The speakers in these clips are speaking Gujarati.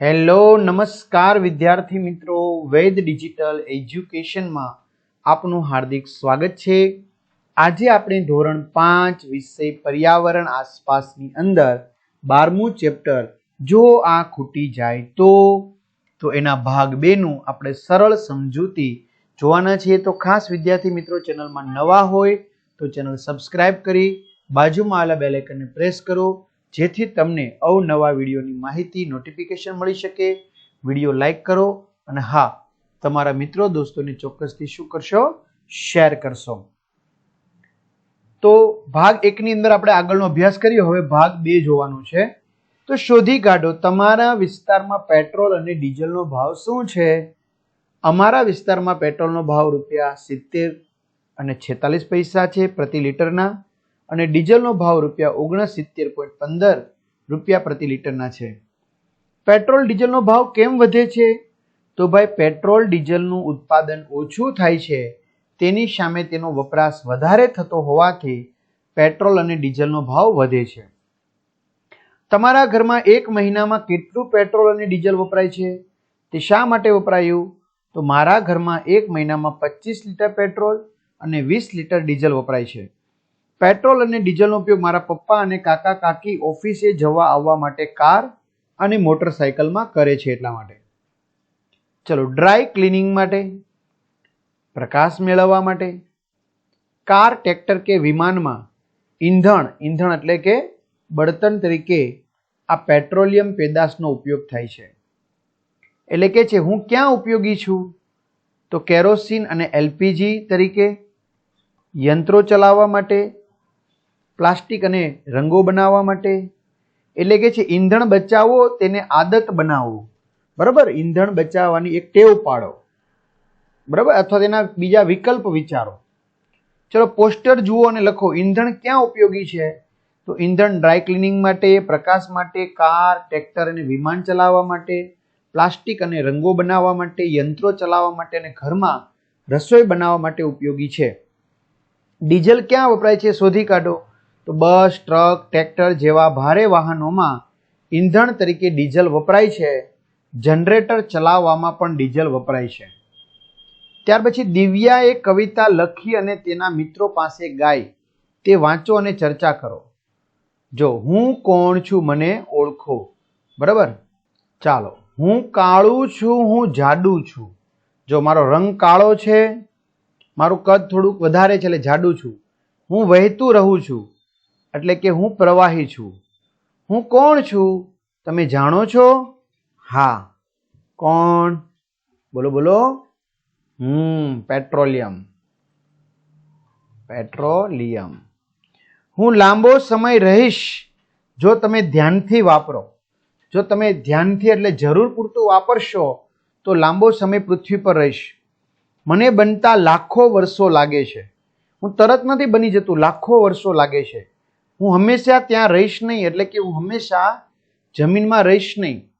હેલો, નમસ્કાર વિદ્યાર્થી મિત્રો. વેદ ડિજિટલ એજ્યુકેશનમાં આપનું હાર્દિક સ્વાગત છે. આજે આપણે ધોરણ પાંચ વિષય પર્યાવરણ આસપાસની અંદર બારમું ચેપ્ટર જો આ ખૂટી જાય તો તો એના ભાગ બેનું આપણે સરળ સમજૂતી જોવાના છીએ. તો ખાસ વિદ્યાર્થી મિત્રો, ચેનલમાં નવા હોય તો ચેનલ સબસ્ક્રાઇબ કરી બાજુમાં આવેલા બેલેકનને પ્રેસ કરો. જેથી તમને અવનવા વિડીયોની માહિતી નોટિફિકેશન મળી શકે. વીડિયો લાઈક કરો અને હા, તમારા મિત્રો, દોસ્તોને ચોક્કસથી શું કરશો? શેર કરશો. તો ભાગ એકની અંદર આપણે આગળનો અભ્યાસ કર્યો. હવે ભાગ બે જોવાનો છે. તો શોધી કાઢો, તમારા વિસ્તારમાં પેટ્રોલ અને ડીઝલનો ભાવ શું છે? અમારા વિસ્તારમાં પેટ્રોલનો ભાવ રૂપિયા સિત્તેર અને છેતાલીસ પૈસા છે પ્રતિ લીટરના. અને ડીઝલનો ભાવ રૂપિયા ઓગણસિત્તેર પોઈન્ટ પંદર રૂપિયા પ્રતિ લીટરના છે. પેટ્રોલ ડીઝલનો ભાવ કેમ વધે છે? તો ભાઈ, પેટ્રોલ ડીઝલનું ઉત્પાદન ઓછું થાય છે, તેની સામે તેનો વપરાશ વધારે થતો હોવાથી પેટ્રોલ અને ડીઝલનો ભાવ વધે છે. તમારા ઘરમાં એક મહિનામાં કેટલું પેટ્રોલ અને ડીઝલ વપરાય છે? તે શા માટે વપરાયું? તો મારા ઘરમાં એક મહિનામાં પચીસ લીટર પેટ્રોલ અને વીસ લીટર ડીઝલ વપરાય છે. પેટ્રોલ અને ડીઝલનો ઉપયોગ મારા પપ્પા અને કાકા કાકી ઓફિસે જવા આવવા માટે કાર અને મોટરસાયકલમાં કરે છે એટલા માટે. ચલો, ડ્રાય ક્લિનિંગ માટે, પ્રકાશ મેળવવા માટે, કાર ટ્રેક્ટર કે વિમાનમાં ઈંધણ ઈંધણ એટલે કે બળતણ તરીકે આ પેટ્રોલિયમ પેદાશનો ઉપયોગ થાય છે. એટલે કે છે, હું ક્યાં ઉપયોગી છું? તો કેરોસીન અને એલપીજી તરીકે યંત્રો ચલાવવા માટે પ્લાસ્ટિક અને રંગો બનાવવા માટે. એટલે કે છે, ઈંધણ બચાવો, તેને આદત બનાવો. બરાબર? ઈંધણ બચાવવાની એક ટેવ પાડો. બરાબર? અથવા તેના બીજા વિકલ્પ વિચારો. ચલો, પોસ્ટર જુઓ અને લખો, ઈંધણ ક્યાં ઉપયોગી છે? તો ઈંધણ ડ્રાય ક્લિનિંગ માટે, પ્રકાશ માટે, કાર, ટ્રેક્ટર અને વિમાન ચલાવવા માટે, પ્લાસ્ટિક અને રંગો બનાવવા માટે, યંત્રો ચલાવવા માટે અને ઘરમાં રસોઈ બનાવવા માટે ઉપયોગી છે. ડીઝલ ક્યાં વપરાય છે? શોધી કાઢો. તો બસ, ટ્રક, ટ્રેક્ટર જેવા ભારે વાહનોમાં ઈંધણ તરીકે ડીઝલ વપરાય છે. જનરેટર ચલાવવામાં પણ ડીઝલ વપરાય છે. ત્યાર પછી દિવ્યાએ કવિતા લખી અને તેના મિત્રો પાસે ગાઈ. તે વાંચો અને ચર્ચા કરો. જો હું કોણ છું મને ઓળખો. બરાબર? ચાલો. હું કાળું છું, હું જાડું છું. જો મારો રંગ કાળો છે, મારું કદ થોડુંક વધારે છે એટલે જાડું છું. હું વહેતું રહું છું. એટલે કે હું પ્રવાહી છું. હું કોણ છું? તમે જાણો છો? હા. કોણ? બોલો બોલો. હમ, પેટ્રોલિયમ. પેટ્રોલિયમ. હું લાંબો સમય રહીશ જો તમે ધ્યાનથી વાપરો. જો તમે ધ્યાનથી એટલે જરૂર પૂરતું વાપરશો, તો લાંબો સમય પૃથ્વી પર રહીશ. મને બનતા લાખો વર્ષો લાગે છે. હું તરત નથી બની જતું, લાખો વર્ષો લાગે છે. હું હંમેશા ત્યાં રહીશ નહીં, એટલે કે હું હંમેશા જમીનમાં રહીશ નહીં.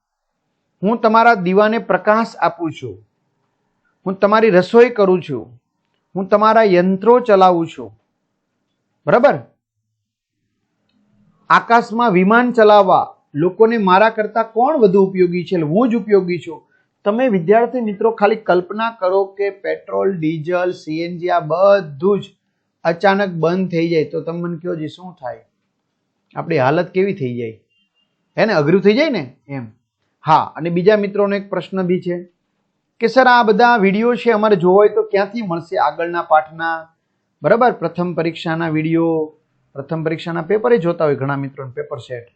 હું તમારા દીવાને પ્રકાશ આપું છું. હું તમારી રસોઈ કરું છું. હું તમારા યંત્રો ચલાવું છું. બરાબર? આકાશમાં વિમાન ચલાવવા લોકોને મારા કરતા કોણ વધુ ઉપયોગી છે? હું જ ઉપયોગી છું. તમે વિદ્યાર્થી મિત્રો, ખાલી કલ્પના કરો કે પેટ્રોલ, ડીઝલ, સીએનજી આ બધું જ અચાનક બંધ થઈ જાય. તો તમે મને કહો જે શું થાય? આપણી હાલત કેવી થઈ જાય? હે ને? અઘરું થઈ જાય ને? એમ. હા, અને બીજા મિત્રોનો એક પ્રશ્ન બી છે કે, સર, આ બધા વીડિયો છે અમારે જોવા હોય તો ક્યાંથી મળશે આગળના પાઠના? બરાબર? પ્રથમ પરીક્ષાના વીડિયો, પ્રથમ પરીક્ષાના પેપરે જોતા હોય ઘણા મિત્રોને, પેપર સેટ.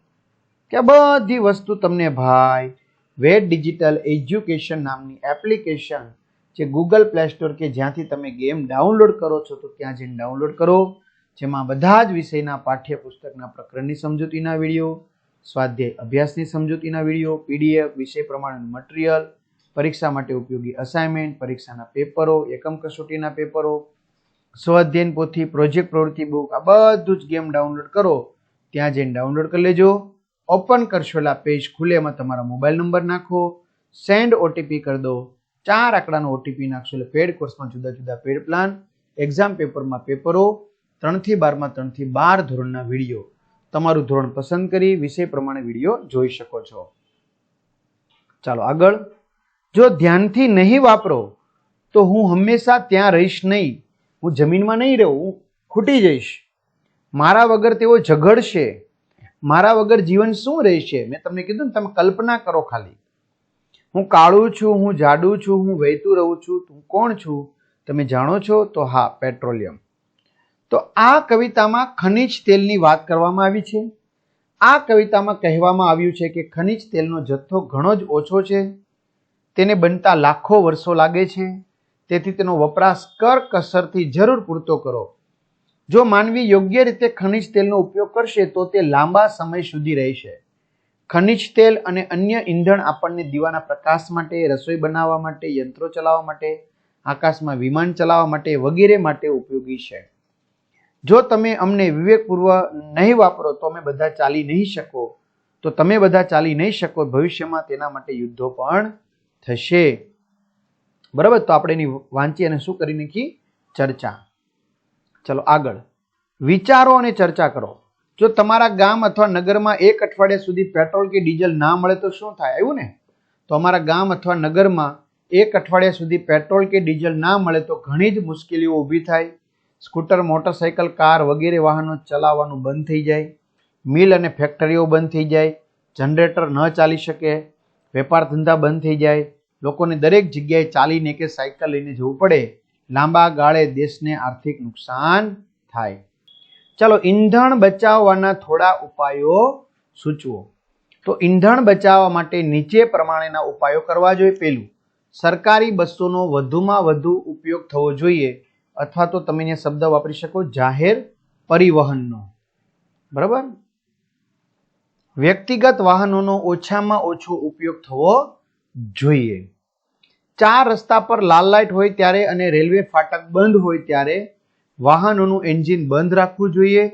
કે આ બધી વસ્તુ તમને ભાઈ વેટ ડિજિટલ એજ્યુકેશન નામની એપ્લિકેશન જે ગૂગલ પ્લે સ્ટોર કે જ્યાંથી તમે ગેમ ડાઉનલોડ કરો છો, તો ત્યાં જઈને ડાઉનલોડ કરો. જેમાં બધા જ વિષયના પાઠ્યપુસ્તકના પ્રકરણની સમજૂતીના વીડિયો, સ્વાધ્યાય અભ્યાસની સમજૂતીના વીડિયો, પીડીએફ, વિષય પ્રમાણેનું મટીરિયલ, પરીક્ષા માટે ઉપયોગી અસાઇનમેન્ટ, પરીક્ષાના પેપરો, એકમ કસોટીના પેપરો, સ્વાધ્યાયન પોથી, પ્રોજેક્ટ પ્રવૃત્તિ બુક, આ બધું જ ગેમ ડાઉનલોડ કરો. ત્યાં જઈને ડાઉનલોડ કરી લેજો. ઓપન કરશો એટલે પેજ ખુલે એમાં તમારા મોબાઈલ નંબર નાખો. સેન્ડ ઓટીપી કરી દો. ચાર આંકડાનો ઓટીપી નાખશો એટલે પેડ કોર્સમાં જુદા જુદા પેડ પ્લાન એક્ઝામ પેપરમાં પેપરો ત્રણથી બારમાં ત્રણથી બાર ધોરણના વીડિયો તમારું ધોરણ પસંદ કરી વિષય પ્રમાણે વીડિયો જોઈ શકો છો. ચાલો આગળ. જો ધ્યાનથી નહીં વાપરો, તો હું હંમેશા ત્યાં રહીશ નહીં. હું જમીનમાં નહીં રહું, હું ખૂટી જઈશ. મારા વગર તેઓ ઝઘડશે. મારા વગર જીવન શું રહેશે? મેં તમને કીધું ને, તમે કલ્પના કરો ખાલી. હું કાળું છું, હું જાડું છું, હું વહેતું રહું છું, તું કોણ છું? તમે જાણો છો? તો હા, પેટ્રોલિયમ. તો આ કવિતામાં ખનિજ તેલની વાત કરવામાં આવી છે. આ કવિતામાં કહેવામાં આવ્યું છે કે ખનિજ તેલનો જથ્થો ઘણો જ ઓછો છે. તેને બનતા લાખો વર્ષો લાગે છે. તેથી તેનો વપરાશ કર કસરથી જરૂર પૂરતો કરો. જો માનવી યોગ્ય રીતે ખનિજ તેલનો ઉપયોગ કરશે, તો તે લાંબા સમય સુધી રહેશે. ખનિજ તેલ અને અન્ય ઈંધણ આપણને દીવાના પ્રકાશ માટે, રસોઈ બનાવવા માટે, યંત્રો ચલાવવા માટે, આકાશમાં વિમાન ચલાવવા માટે વગેરે માટે ઉપયોગી છે. જો તમે અમને વિવેકપૂર્વક નહીં વાપરો, તો અમે બધા ચાલી નહીં શકો. તો તમે બધા ચાલી નહીં શકો, ભવિષ્યમાં તેના માટે યુદ્ધો પણ થશે. બરાબર? તો આપણે એની વાંચી અને શું કરી નાખી? ચર્ચા. ચલો, આગળ. વિચારો અને ચર્ચા કરો. જો તમારા ગામ અથવા નગરમાં એક અઠવાડિયા સુધી પેટ્રોલ કે ડીઝલ ના મળે, તો શું થાય? આવ્યું ને? તો અમારા ગામ અથવા નગરમાં એક અઠવાડિયા સુધી પેટ્રોલ કે ડીઝલ ના મળે, તો ઘણી જ મુશ્કેલીઓ ઊભી થાય. સ્કૂટર, મોટરસાઇકલ, કાર વગેરે વાહનો ચલાવવાનું બંધ થઈ જાય. મિલ અને ફેક્ટરીઓ બંધ થઈ જાય. જનરેટર ન ચાલી શકે. વેપાર ધંધા બંધ થઈ જાય. લોકોને દરેક જગ્યાએ ચાલીને કે સાયકલ લઈને જવું પડે. લાંબા ગાળે દેશને આર્થિક નુકસાન થાય. ચાલો, ઈંધણ બચાવવાના થોડા ઉપાયો સૂચવો. તો ઈંધણ બચાવવા માટે નીચે પ્રમાણેના ઉપાયો કરવા જોઈએ. પહેલું, સરકારી બસોનો વધુમાં વધુ ઉપયોગ થવો જોઈએ. અથવા તો તમે અહીંયા શબ્દ વાપરી શકો, જાહેર પરિવહનનો. બરાબર? વ્યક્તિગત વાહનોનો ઓછામાં ઓછો ઉપયોગ થવો જોઈએ. ચાર રસ્તા પર લાલ લાઇટ હોય ત્યારે અને રેલવે ફાટક બંધ હોય ત્યારે વાહનોનું એન્જિન બંધ રાખવું જોઈએ.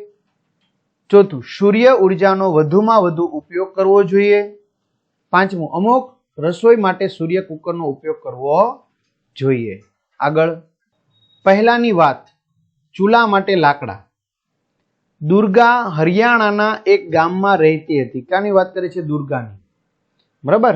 ચોથું, સૂર્ય ઉર્જાનો વધુમાં વધુ ઉપયોગ કરવો જોઈએ. પાંચમું, અમુક રસોઈ માટે સૂર્ય કુકરનો ઉપયોગ કરવો જોઈએ. આગળ પહેલાની વાત, ચૂલા માટે લાકડા. દુર્ગા હરિયાણાના એક ગામમાં રહેતી હતી. કાની વાત કરે છે? દુર્ગાની. બરાબર?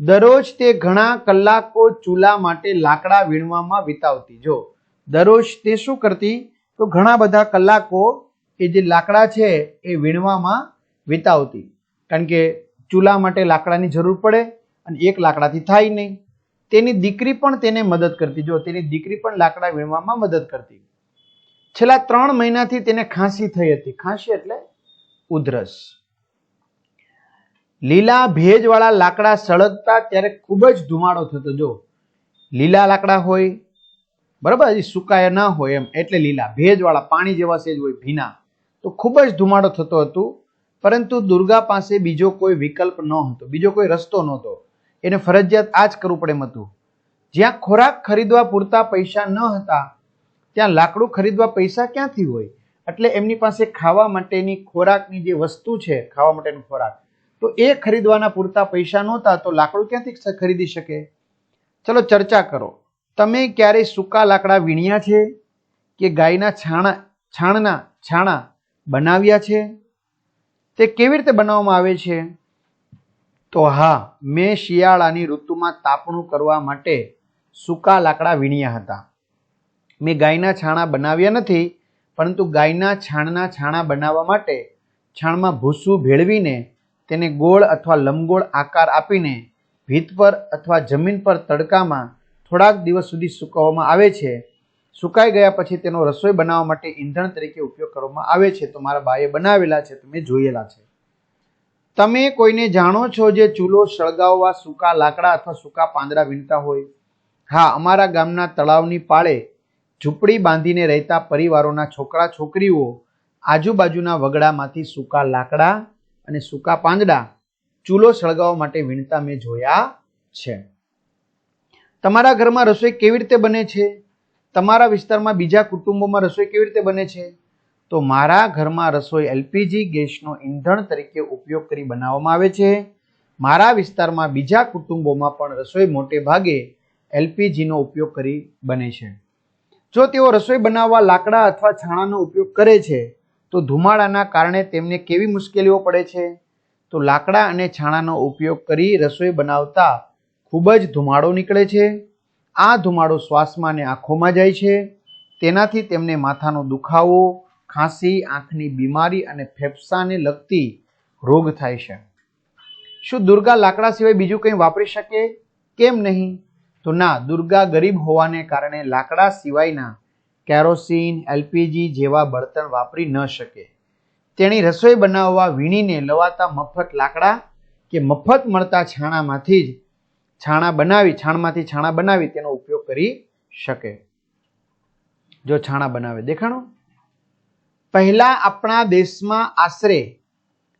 દરરોજ તે ઘણા કલાકો ચૂલા માટે લાકડા વીણવામાં વિતાવતી. જો, દરરોજ તે શું કરતી? તો ઘણા બધા કલાકો કે જે લાકડા છે એ વીણવામાં વિતાવતી. કારણ કે ચૂલા માટે લાકડાની જરૂર પડે અને એક લાકડાથી થાય નહીં. તેની દીકરી પણ તેને મદદ કરતી. જો તેની દીકરી પણ લાકડા વીણવામાં મદદ કરતી. છેલ્લા ત્રણ મહિનાથી તેને ખાંસી થઈ હતી. ખાંસી એટલે ઉધરસ. લીલા ભેજવાળા લાકડા સળગતા ત્યારે ખૂબ જ ધુમાડો થતો. જો લીલા લાકડા હોય, બરાબર, હજી સુકાયા ના હોય એમ, એટલે લીલા. ભેજવાળા, પાણી જેવા સેજ હોય, ભીના. તો ખૂબ જ ધુમાડો થતો હતો. પરંતુ દુર્ગા પાસે બીજો કોઈ વિકલ્પ ન હતો બીજો કોઈ રસ્તો નહોતો. એને ફરજિયાત આ જ કરવું પડે એમ હતું. જ્યાં ખોરાક ખરીદવા પૂરતા પૈસા ન હતા, ત્યાં લાકડું ખરીદવા પૈસા ક્યાંથી હોય? એટલે એમની પાસે ખાવા માટેની ખોરાકની જે વસ્તુ છે, ખાવા માટેનો ખોરાક, તો એ ખરીદવાના પૂરતા પૈસા નહોતા, તો લાકડું ક્યાંથી ખરીદી શકે? ચલો ચર્ચા કરો. તમે ક્યારેય સૂકા લાકડા વીણ્યા છે? કે ગાયના છાણા, છાણના છાણા બનાવ્યા છે? તે કેવી રીતે બનાવવામાં આવે છે? તો હા, મેં શિયાળાની ઋતુમાં તાપણું કરવા માટે સૂકા લાકડા વીણ્યા હતા. મેં ગાયના છાણા બનાવ્યા નથી, પરંતુ ગાયના છાણના છાણા બનાવવા માટે છાણમાં ભૂસું ભેળવીને તેને ગોળ અથવા લંબગોળ આકાર આપીને ભીત પર અથવા જમીન પર તડકામાં થોડાક દિવસ સુધી સૂકવવામાં આવે છે. સુકાઈ ગયા પછી તેનો રસોઈ બનાવવા માટે ઈંધણ તરીકે ઉપયોગ કરવામાં આવે છે. તો મારા બાએ બનાવેલા છે, તો મેં જોયેલા છે. તમે કોઈને જાણો છો જે ચૂલો સળગાવવા, સૂકા લાકડા અથવા સૂકા પાંદડા વીણતા હોય? હા, અમારા ગામના તળાવની પાળે ઝૂંપડી બાંધીને રહેતા પરિવારોના છોકરા, છોકરીઓ આજુબાજુના વગડામાંથી સૂકા લાકડા અને સૂકા પાંદડા ચૂલો સળગાવવા માટે વીણતા મેં જોયા છે. તમારા ઘરમાં રસોઈ કેવી રીતે બને છે? તમારા વિસ્તારમાં બીજા કુટુંબોમાં રસોઈ કેવી રીતે બને છે? તો મારા ઘરમાં રસોઈ એલપીજી ગેસનો ઈંધણ તરીકે ઉપયોગ કરી બનાવવામાં આવે છે. મારા વિસ્તારમાં બીજા કુટુંબોમાં પણ રસોઈ મોટે ભાગે એલપીજીનો ઉપયોગ કરી બને છે. જો તેઓ રસોઈ બનાવવા લાકડા અથવા છાણાનો ઉપયોગ કરે છે, તો ધુમાડાના કારણે તેમને કેવી મુશ્કેલીઓ પડે છે? તો લાકડા અને છાણાનો ઉપયોગ કરી રસોઈ બનાવતા ખૂબ જ ધુમાડો નીકળે છે. આ ધુમાડો શ્વાસમાં અને આંખોમાં જાય છે. તેનાથી તેમને માથાનો દુખાવો ખાંસી, આંખની બીમારી અને ફેફસાને લગતી રોગ થાય છે. શું દુર્ગા લાકડા સિવાય બીજું કંઈ વાપરી શકે? કેમ નહીં? તો ના, દુર્ગા ગરીબ હોવાને કારણે લાકડા સિવાયના કેરોસીન, એલપીજી જેવા બળતણ વાપરી ન શકે. તેણી રસોઈ બનાવવા વીણીને લવાતા મફત લાકડા કે મફત મળતા છાણામાંથી જ છાણા બનાવી, છાણમાંથી છાણા બનાવી તેનો ઉપયોગ કરી શકે. જો છાણા બનાવે. દેખાણું? પહેલા આપણા દેશમાં આશરે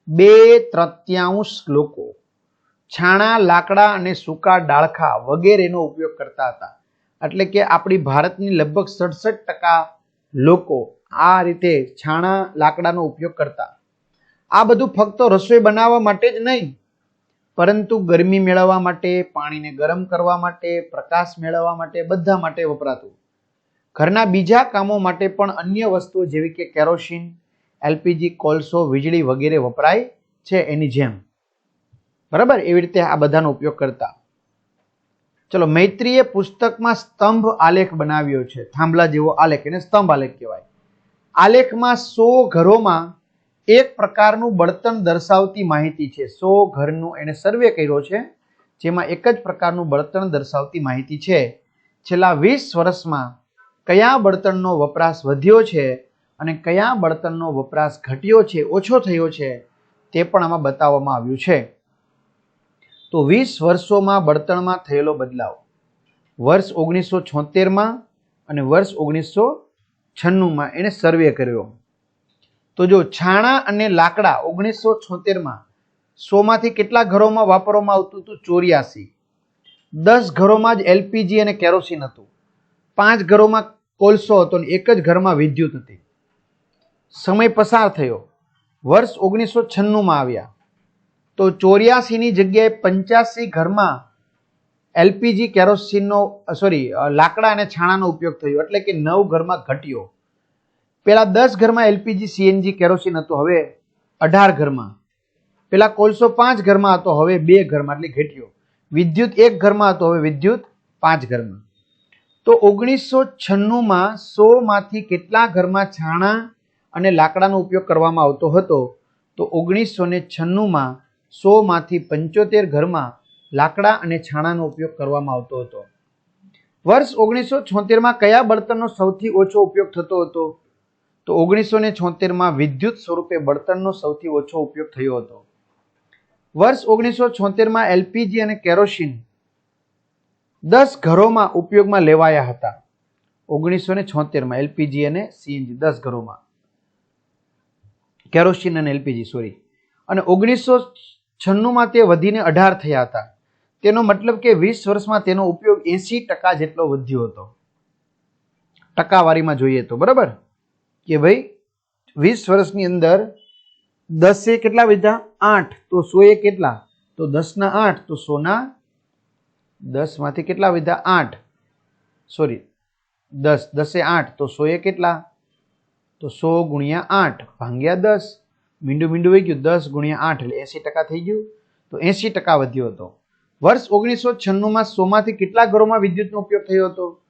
બે ત્રત્યાંશ લોકો છાણા, લાકડા અને સૂકા ડાળખા વગેરેનો ઉપયોગ કરતા હતા. એટલે કે આપણી ભારતની લગભગ સડસઠ ટકા લોકો આ રીતે છાણા, લાકડાનો ઉપયોગ કરતા. આ બધું ફક્ત રસોઈ બનાવવા માટે જ નહીં, પરંતુ ગરમી મેળવવા માટે, પાણીને ગરમ કરવા માટે, પ્રકાશ મેળવવા માટે, બધા માટે વપરાતું. ઘરના બીજા કામો માટે પણ અન્ય વસ્તુઓ જેવી કે કેરોસીન, એલપીજી, કોલસો, વીજળી વગેરે વપરાય છે એની જેમ. બરાબર? એવી રીતે આ બધાનો ઉપયોગ કરતા. ચલો, મૈત્રીએ પુસ્તકમાં સ્તંભ આલેખ બનાવ્યો છે. થાંભલા જેવો આલેખ, એને સ્તંભ આલેખ કહેવાય. આલેખમાં સો ઘરોમાં એક પ્રકારનું બળતણ દર્શાવતી માહિતી છે. સો ઘરનું એને સર્વે કર્યો છે, જેમાં એક જ પ્રકારનું બળતણ દર્શાવતી માહિતી છે. છેલ્લા વીસ વર્ષમાં કયા બળતણનો વપરાશ વધ્યો છે અને કયા બળતણનો વપરાશ ઘટ્યો છે, ઓછો થયો છે, તે પણ આમાં બતાવવામાં આવ્યું છે. તો વીસ વર્ષોમાં બળતણમાં થયેલો બદલાવ. વર્ષ ઓગણીસો છોતેરમાં અને વર્ષ ઓગણીસો છન્નુંમાં એણે સર્વે કર્યો. તો જો છાણા અને લાકડા ઓગણીસો છોતેરમાં સોમાંથી કેટલા ઘરોમાં વાપરવામાં આવતું હતું? ચોર્યાસી. દસ ઘરોમાં જ એલપીજી અને કેરોસીન હતું. પાંચ ઘરોમાં કોલસો હતો અને એક જ ઘરમાં વિદ્યુત હતી. સમય પસાર થયો. વર્ષ ઓગણીસો છન્નુંમાં આવ્યા. તો ચોર્યાસીની જગ્યાએ પંચ્યાસી ઘરમાં એલપીજી કેરોસીનનો સોરી લાકડા અને છાણાનો ઉપયોગ થયો, એટલે કે નવ ઘરમાં ઘટ્યો. પેલા દસ ઘરમાં એલપીજી સીએનજી કેરોસીન હતું, હવે અઢાર ઘરમાં. પેલા કોલસો પાંચ ઘરમાં હતો, હવે બે ઘરમાં, એટલે ઘટ્યો. વિદ્યુત એક ઘરમાં હતો, હવે વિદ્યુત પાંચ ઘરમાં. તો ઓગણીસો છન્નુંમાં સોમાંથી કેટલા ઘરમાં છાણા અને લાકડાનો ઉપયોગ કરવામાં આવતો હતો? તો ઓગણીસો ને છન્નુંમાં સોમાંથી પંચોતેર ઘરમાં લાકડા અને છાણાનો ઉપયોગ કરવામાં આવતો હતો. વર્ષ ઓગણીસો છોતેરમાં કયા બળતણનો સૌથી ઓછો ઉપયોગ થતો હતો? તો ઓગણીસો ને છોતેરમાં વિદ્યુત સ્વરૂપે બળતણનો સૌથી ઓછો ઉપયોગ થયો હતો. વર્ષ ઓગણીસો છોતેરમાં એલપીજી અને કેરોસીન દસ ઘરોમાં ઉપયોગમાં લેવાયા હતા. ઓગણીસો ને છોતેરમાં એલપીજી અને સીએનજી દસ ઘરોમાં. કેરોસીન અને એલપીજી સોરી અને ઓગણીસો છન્નુંમાં તે વધીને અઢાર થયા હતા. તેનો મતલબ કે વીસ વર્ષમાં તેનો ઉપયોગ એસી ટકા જેટલો વધ્યો હતો. ટકાવારીમાં જોઈએ તો, બરાબર? કે ભાઈ, વીસ વર્ષની અંદર દસે કેટલા વધ્યા? આઠ. તો સોએ કેટલા? તો દસના આઠ, તો સોના દસમાંથી કેટલા વિધા? આઠ. સોરી દસ. દસે આઠ. તો સોએ કેટલા? તો સો ગુણ્યા આઠ ભાંગ્યા દસ. મીંડું મીંડું વહી ગયું. દસ ગુણ્યા આઠ એટલે એંસી ટકા થઈ ગયું. તો એંસી ટકા વધ્યો હતો. વર્ષ ઓગણીસો છન્નુંમાં સોમાંથી કેટલા ઘરોમાં વિદ્યુતનો ઉપયોગ થયો હતો?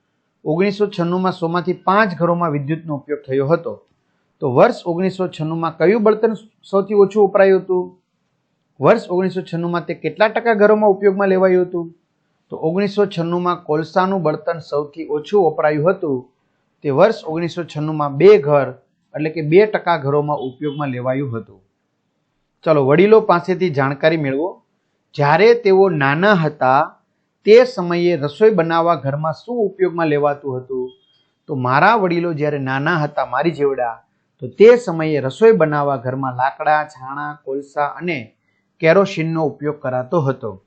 ઓગણીસો છન્નુંમાં સોમાંથી પાંચ ઘરોમાં વિદ્યુતનો ઉપયોગ થયો હતો. તો વર્ષ ઓગણીસો છન્નુંમાં કયું બળતણ સૌથી ઓછું વપરાયું હતું? વર્ષ ઓગણીસો છન્નુંમાં તે કેટલા ટકા ઘરોમાં ઉપયોગમાં લેવાયું હતું? તો ઓગણીસો છન્નુંમાં કોલસાનું બળતણ સૌથી ઓછું વપરાયું હતું. તે વર્ષ ઓગણીસો છન્નુંમાં બે ઘર, એટલે કે બે ટકા ઘરોમાં ઉપયોગમાં લેવાયું હતું. ચલો વડીલો પાસેથી જાણકારી મેળવો. જ્યારે તેઓ નાના હતા, તે સમયે રસોઈ બનાવવા ઘરમાં શું ઉપયોગમાં લેવાતું હતું? તો મારા વડીલો જ્યારે નાના હતા મારી જેવડા, તો તે સમયે રસોઈ બનાવવા ઘરમાં લાકડા, છાણા, કોલસા અને કેરોસીનનો ઉપયોગ કરાતો હતો.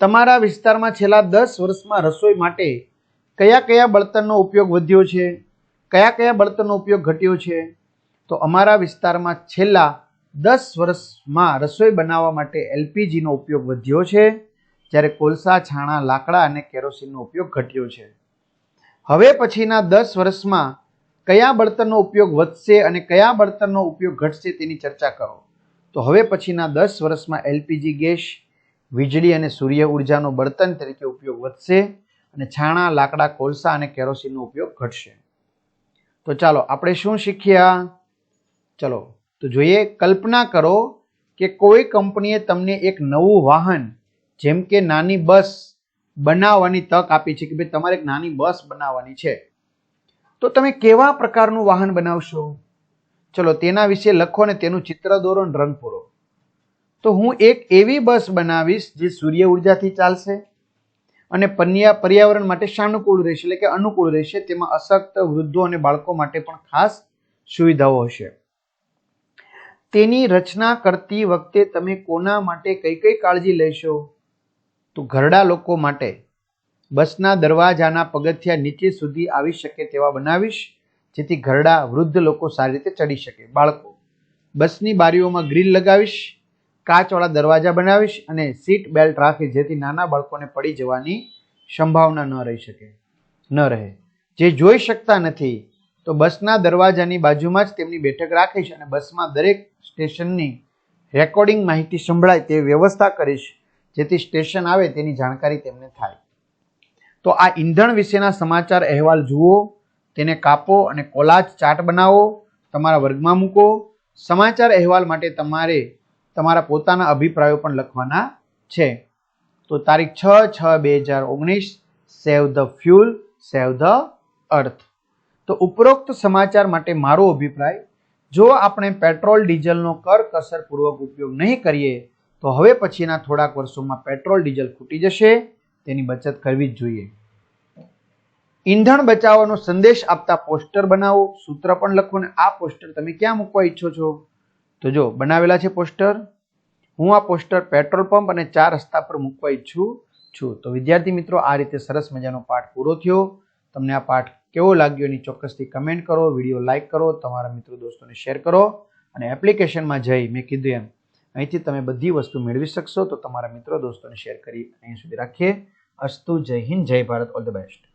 તમારા વિસ્તારમાં છેલ્લા દસ વર્ષમાં રસોઈ માટે કયા કયા બળતણનો ઉપયોગ વધ્યો છે? કયા કયા બળતણનો ઉપયોગ ઘટ્યો છે? તો અમારા વિસ્તારમાં છેલ્લા દસ વર્ષમાં રસોઈ બનાવવા માટે એલપીજીનો ઉપયોગ વધ્યો છે, જ્યારે કોલસા, છાણા, લાકડા અને કેરોસીનનો ઉપયોગ ઘટ્યો છે. હવે પછીના દસ વર્ષમાં કયા બળતણનો ઉપયોગ વધશે અને કયા બળતણનો ઉપયોગ ઘટશે તેની ચર્ચા કરો. તો હવે પછીના દસ વર્ષમાં એલપીજી ગેસ વીજળી અને સૂર્ય ઉર્જાનો બળતણ તરીકે ઉપયોગ વધશે અને છાણા, લાકડા, કોલસા અને કેરોસીનનો ઉપયોગ ઘટશે. તો ચાલો, આપણે શું શીખ્યા? ચલો, તો જોઈએ, કલ્પના કરો કે કોઈ કંપનીએ તમને એક નવું વાહન, જેમ કે નાની બસ, બનાવવાની તક આપી છે કે ભાઈ, તમારે એક નાની બસ બનાવવાની છે. તો તમે કેવા પ્રકારનું વાહન બનાવશો? ચલો, તેના વિશે લખો અને તેનું ચિત્ર દોરો રંગ પૂરો તો હું એક એવી બસ બનાવીશ જે સૂર્ય ઉર્જાથી ચાલશે અને પર્યા- પર્યાવરણ માટે સાનુકૂળ રહેશે, એટલે કે અનુકૂળ રહેશે. તેમાં અશક્ત વૃદ્ધો અને બાળકો માટે પણ ખાસ સુવિધાઓ હશે. તેની રચના કરતી વખતે તમે કોના માટે કઈ કઈ કાળજી લેશો? તો ઘરડા લોકો માટે બસના દરવાજાના પગથિયા નીચે સુધી આવી શકે તેવા બનાવીશ, જેથી ઘરડા વૃદ્ધ લોકો સારી રીતે ચડી શકે. બાળકો, બસની બારીઓમાં ગ્રીલ લગાવીશ કાચવાળા દરવાજા બનાવીશ અને સીટ બેલ્ટ રાખી જેથી નાના બાળકોને પડી જવાની સંભાવના ન રહી શકે. ન રહે. જે જોઈ શકતા નથી, તો બસના દરવાજાની બાજુમાં જ તેમની બેઠક રાખીશ અને બસમાં દરેક સ્ટેશનની રેકોર્ડિંગ માહિતી સંભળાય તે વ્યવસ્થા કરીશ, જેથી સ્ટેશન આવે તેની જાણકારી તેમને થાય. તો આ ઈંધણ વિશેના સમાચાર અહેવાલ જુઓ, તેને કાપો અને કોલાજ ચાર્ટ બનાવો, તમારા વર્ગમાં મૂકો. સમાચાર અહેવાલ માટે તમારે તમારા પોતાના અભિપ્રાયો પણ લખવાના છે. તો તારીખ છ છ, બે હજાર ઓગણીસ, save the fuel, save the earth. તો ઉપરોક્ત સમાચાર માટે મારો અભિપ્રાય, જો આપણે પેટ્રોલ, ડીઝલનો કરકસરપૂર્વક ઉપયોગ નહીં કરીએ, તો હવે પછીના થોડાક વર્ષોમાં પેટ્રોલ, ડીઝલ ખૂટી જશે, તેની બચત કરવી જ જોઈએ. ઈંધણ બચાવવાનો સંદેશ આપતા પોસ્ટર બનાવો, સૂત્ર પણ લખો ને આ પોસ્ટર તમે ક્યાં મૂકવા ઈચ્છો છો? તો જો, બનાવેલા છે પોસ્ટર. હું આ પોસ્ટર પેટ્રોલ પંપ અને ચાર રસ્તા પર મૂકવા ઈચ્છું છું. તો વિદ્યાર્થી મિત્રો, આ રીતે સરસ મજાનો પાઠ પૂરો થયો. તમને આ પાઠ કેવો લાગ્યો એની ચોક્કસથી કમેન્ટ કરો, વીડિયો લાઇક કરો, તમારા મિત્રો દોસ્તોને શેર કરો અને એપ્લિકેશનમાં જઈ મેં કીધું એમ. અહીંથી તમે બધી વસ્તુ મેળવી શકશો, તો તમારા મિત્રો દોસ્તોને શેર કરી અહીં સુધી રાખીએ. અસ્તુ જય હિન્દ, જય ભારત, ઓલ ધ બેસ્ટ.